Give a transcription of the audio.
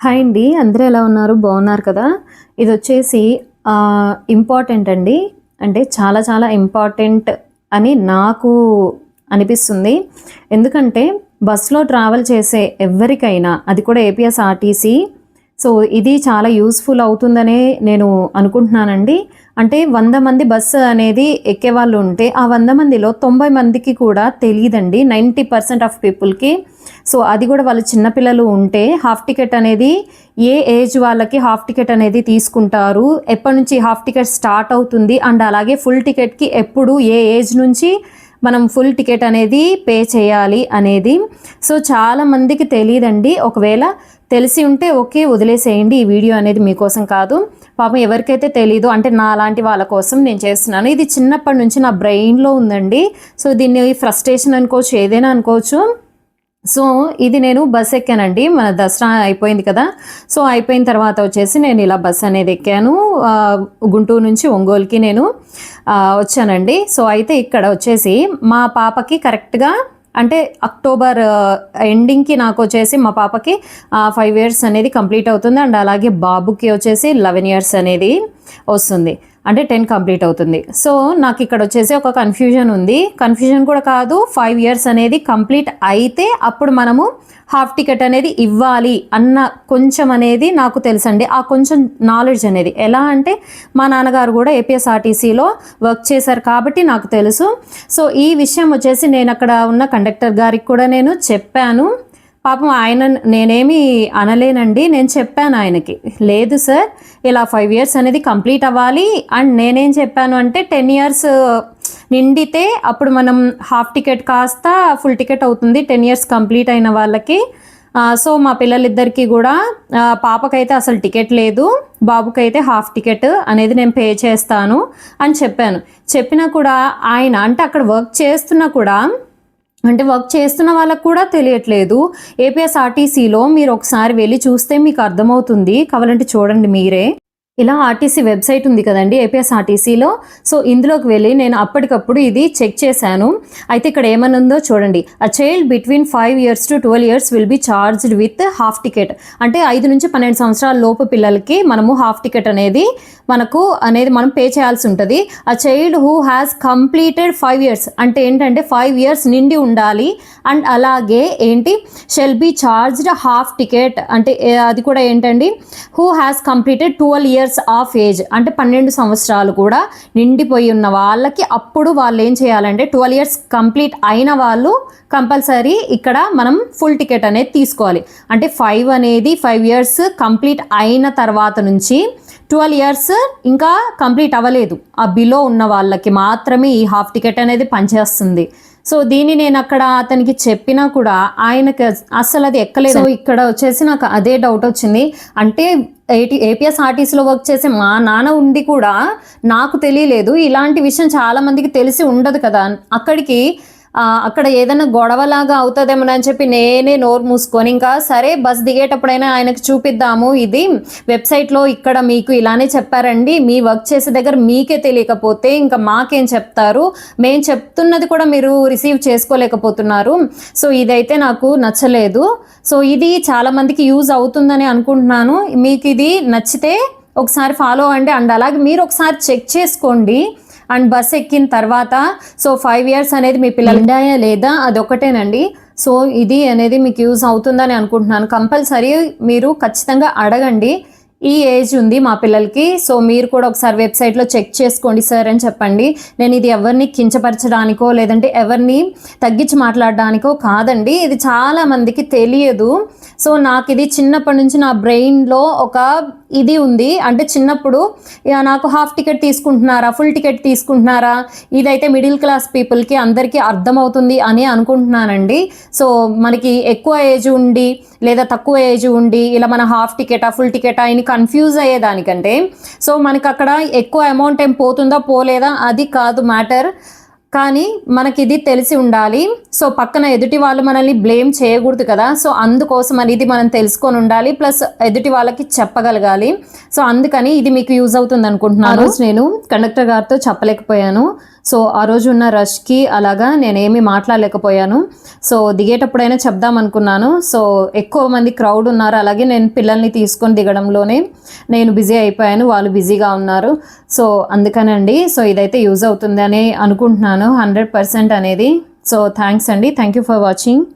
Hi అండి. అందరూ ఎలా ఉన్నారు? బాగున్నారు కదా? ఇది వచ్చేసి ఇంపార్టెంట్ అండి. అంటే చాలా చాలా ఇంపార్టెంట్ అని నాకు అనిపిస్తుంది. ఎందుకంటే బస్సులో ట్రావెల్ చేసే ఎవరికైనా అది కూడా ఏపీఎస్ఆర్టీసీ సో ఇది చాలా యూస్ఫుల్ అవుతుందనే నేను అనుకుంటున్నానండి. అంటే వంద మంది బస్సు అనేది ఎక్కే వాళ్ళు ఉంటే ఆ వంద మందిలో తొంభై మందికి కూడా తెలియదండి నైంటీ పర్సెంట్ ఆఫ్ పీపుల్కి. సో అది కూడా వాళ్ళు చిన్నపిల్లలు ఉంటే హాఫ్ టికెట్ అనేది ఏ ఏజ్ వాళ్ళకి హాఫ్ టికెట్ అనేది తీసుకుంటారు ఎప్పటి నుంచి హాఫ్ టికెట్ స్టార్ట్ అవుతుంది అండ్ అలాగే ఫుల్ టికెట్కి ఎప్పుడు ఏ ఏజ్ నుంచి మనం ఫుల్ టికెట్ అనేది పే చేయాలి అనేది. సో చాలా మందికి తెలియదండి. ఒకవేళ తెలిసి ఉంటే ఓకే వదిలేసేయండి ఈ వీడియో అనేది మీకోసం కాదు. పాపం ఎవరికైతే తెలీదు అంటే నా లాంటి వాళ్ళ కోసం నేను చేస్తున్నాను. ఇది చిన్నప్పటి నుంచి నా బ్రెయిన్లో ఉందండి. సో దీన్ని ఫ్రస్ట్రేషన్ అనుకోవచ్చు ఏదైనా అనుకోవచ్చు. సో ఇది నేను బస్ ఎక్కానండి. మన దసరా అయిపోయింది కదా. సో అయిపోయిన తర్వాత వచ్చేసి నేను ఇలా బస్ అనేది ఎక్కాను. గుంటూరు నుంచి ఒంగోలుకి నేను వచ్చానండి. సో అయితే ఇక్కడ వచ్చేసి మా పాపకి కరెక్ట్గా అంటే అక్టోబర్ ఎండింగ్కి నాకు వచ్చేసి మా పాపకి ఫైవ్ ఇయర్స్ అనేది కంప్లీట్ అవుతుంది. అండ్ అలాగే బాబుకి వచ్చేసి లెవెన్ ఇయర్స్ అనేది వస్తుంది. అంటే టెన్ కంప్లీట్ అవుతుంది. సో నాకు ఇక్కడ వచ్చేసి ఒక కన్ఫ్యూజన్ ఉంది. కన్ఫ్యూజన్ కూడా కాదు ఫైవ్ ఇయర్స్ అనేది కంప్లీట్ అయితే అప్పుడు మనము హాఫ్ టికెట్ అనేది ఇవ్వాలి అన్న కొంచెం అనేది నాకు తెలుసండి. ఆ కొంచెం నాలెడ్జ్ అనేది. ఎలా అంటే మా నాన్నగారు కూడా ఏపీఎస్ఆర్టీసీలో వర్క్ చేశారు కాబట్టి నాకు తెలుసు. సో ఈ విషయం వచ్చేసి నేను అక్కడ ఉన్న కండక్టర్ గారికి కూడా నేను చెప్పాను. పాపం ఆయన నేనేమి అనలేనండి. నేను చెప్పాను ఆయనకి లేదు సార్ ఇలా ఫైవ్ ఇయర్స్ అనేది కంప్లీట్ అవ్వాలి. అండ్ నేనేం చెప్పాను అంటే టెన్ ఇయర్స్ నిండితే అప్పుడు మనం హాఫ్ టికెట్ కాస్త ఫుల్ టికెట్ అవుతుంది టెన్ ఇయర్స్ కంప్లీట్ అయిన వాళ్ళకి. సో మా పిల్లలిద్దరికీ కూడా పాపకైతే అసలు టికెట్ లేదు బాబుకైతే హాఫ్ టికెట్ అనేది నేను పే చేస్తాను అని చెప్పాను. చెప్పినా కూడా ఆయన అంటే అక్కడ వర్క్ చేస్తున్నా కూడా అంటే వర్క్ చేస్తున్న వాళ్ళకు కూడా తెలియట్లేదు. ఏపీఎస్ఆర్టీసీలో మీరు ఒకసారి వెళ్ళి చూస్తే మీకు అర్థమవుతుంది. కావాలంటే చూడండి మీరే. ఇలా ఆర్టీసీ వెబ్సైట్ ఉంది కదండి ఏపీఎస్ఆర్టీసీలో సో ఇందులోకి వెళ్ళి నేను అప్పటికప్పుడు ఇది చెక్ చేశాను. అయితే ఇక్కడ ఏమనుందో చూడండి. A child between five years to twelve years will be charged with half ticket అంటే ఐదు నుంచి పన్నెండు సంవత్సరాల లోపు పిల్లలకి మనము హాఫ్ టికెట్ అనేది మనకు అనేది మనం పే చేయాల్సి ఉంటుంది. A child who has completed five years అంటే ఏంటంటే ఫైవ్ ఇయర్స్ నిండి ఉండాలి. అండ్ అలాగే ఏంటి? Shall be charged half ticket అంటే అది కూడా ఏంటండి? Who has completed twelve years of age అంటే పన్నెండు సంవత్సరాలు కూడా నిండిపోయి ఉన్న వాళ్ళకి అప్పుడు వాళ్ళు ఏం చేయాలంటే ట్వెల్వ్ ఇయర్స్ కంప్లీట్ అయిన వాళ్ళు కంపల్సరీ ఇక్కడ మనం ఫుల్ టికెట్ అనేది తీసుకోవాలి. అంటే ఫైవ్ అనేది ఫైవ్ ఇయర్స్ కంప్లీట్ అయిన తర్వాత నుంచి ట్వెల్వ్ ఇయర్స్ ఇంకా కంప్లీట్ అవ్వలేదు. ఆ బిలో ఉన్న వాళ్ళకి మాత్రమే ఈ హాఫ్ టికెట్ అనేది పనిచేస్తుంది. సో దీన్ని నేను అక్కడ అతనికి చెప్పినా కూడా ఆయనకి అసలు అది ఎక్కలేదు. ఇక్కడ వచ్చేసి నాకు అదే డౌట్ వచ్చింది. అంటే ఏటీ ఏపీఎస్ఆర్టీసీలో వర్క్ చేసే మా నాన్న ఉండి కూడా నాకు తెలియలేదు. ఇలాంటి విషయం చాలా మందికి తెలిసి ఉండదు కదా. అక్కడికి అక్కడ ఏదైనా గొడవలాగా అవుతుందేమో అని చెప్పి నేనే నోరు మూసుకొని ఇంకా సరే బస్ దిగేటప్పుడైనా ఆయనకు చూపిద్దాము. ఇది వెబ్సైట్లో ఇక్కడ మీకు ఇలానే చెప్పారండి. మీ వర్క్ చేసే దగ్గర మీకే తెలియకపోతే ఇంకా మాకేం చెప్తారు? మేము చెప్తున్నది కూడా మీరు రిసీవ్ చేసుకోలేకపోతున్నారు. సో ఇదైతే నాకు నచ్చలేదు. సో ఇది చాలామందికి యూజ్ అవుతుందని అనుకుంటున్నాను. మీకు ఇది నచ్చితే ఒకసారి ఫాలో అండి అండ్ అలాగే మీరు ఒకసారి చెక్ చేసుకోండి. అండ్ బస్ ఎక్కిన తర్వాత సో ఫైవ్ ఇయర్స్ అనేది మీ పిల్లలు ఉండాయా లేదా అదొకటేనండి సో ఇది అనేది మీకు యూజ్ అవుతుందని అనుకుంటున్నాను. కంపల్సరీ మీరు ఖచ్చితంగా అడగండి. ఈ ఏజ్ ఉంది మా పిల్లలకి సో మీరు కూడా ఒకసారి వెబ్సైట్లో చెక్ చేసుకోండి సార్ అని చెప్పండి. నేను ఇది ఎవరిని కించపరచడానికో లేదంటే ఎవరిని తగ్గించి మాట్లాడడానికో కాదండి. ఇది చాలా మందికి తెలియదు. సో నాకు ఇది చిన్నప్పటి నుంచి నా బ్రెయిన్లో ఒక ఇది ఉంది. అంటే చిన్నప్పుడు ఇక నాకు హాఫ్ టికెట్ తీసుకుంటున్నారా ఫుల్ టికెట్ తీసుకుంటున్నారా ఇదైతే మిడిల్ క్లాస్ పీపుల్కి అందరికీ అర్థమవుతుంది అని అనుకుంటున్నానండి. సో మనకి ఎక్కువ ఏజ్ ఉండి లేదా తక్కువ ఏజ్ ఉండి ఇలా మన హాఫ్ టికెటా ఫుల్ టికెటా అని కన్ఫ్యూజ్ అయ్యేదానికంటే సో మనకి అక్కడ ఎక్కువ అమౌంట్ ఏం పోతుందా పోలేదా అది కాదు మ్యాటర్. కానీ మనకి ఇది తెలిసి ఉండాలి. సో పక్కన ఎదుటి వాళ్ళు మనల్ని బ్లేమ్ చేయకూడదు కదా. సో అందుకోసం అనేది మనం తెలుసుకొని ఉండాలి. ప్లస్ ఎదుటి వాళ్ళకి చెప్పగలగాలి. సో అందుకని ఇది మీకు యూజ్ అవుతుంది అనుకుంటున్నాను. నేను కండక్టర్ గారితో చెప్పలేకపోయాను. సో ఆ రోజు ఉన్న రష్కి అలాగా నేనేమి మాట్లాడలేకపోయాను. సో దిగేటప్పుడైనా చెప్దాం అనుకున్నాను. సో ఎక్కువ మంది క్రౌడ్ ఉన్నారు. అలాగే నేను పిల్లల్ని తీసుకొని దిగడంలోనే నేను బిజీ అయిపోయాను. వాళ్ళు బిజీగా ఉన్నారు. సో అందుకనండి. సో ఇదైతే యూజ్ అవుతుంది అని అనుకుంటున్నాను. హండ్రెడ్ పర్సెంట్ అనేది. సో థ్యాంక్స్ అండి. Thank you for watching.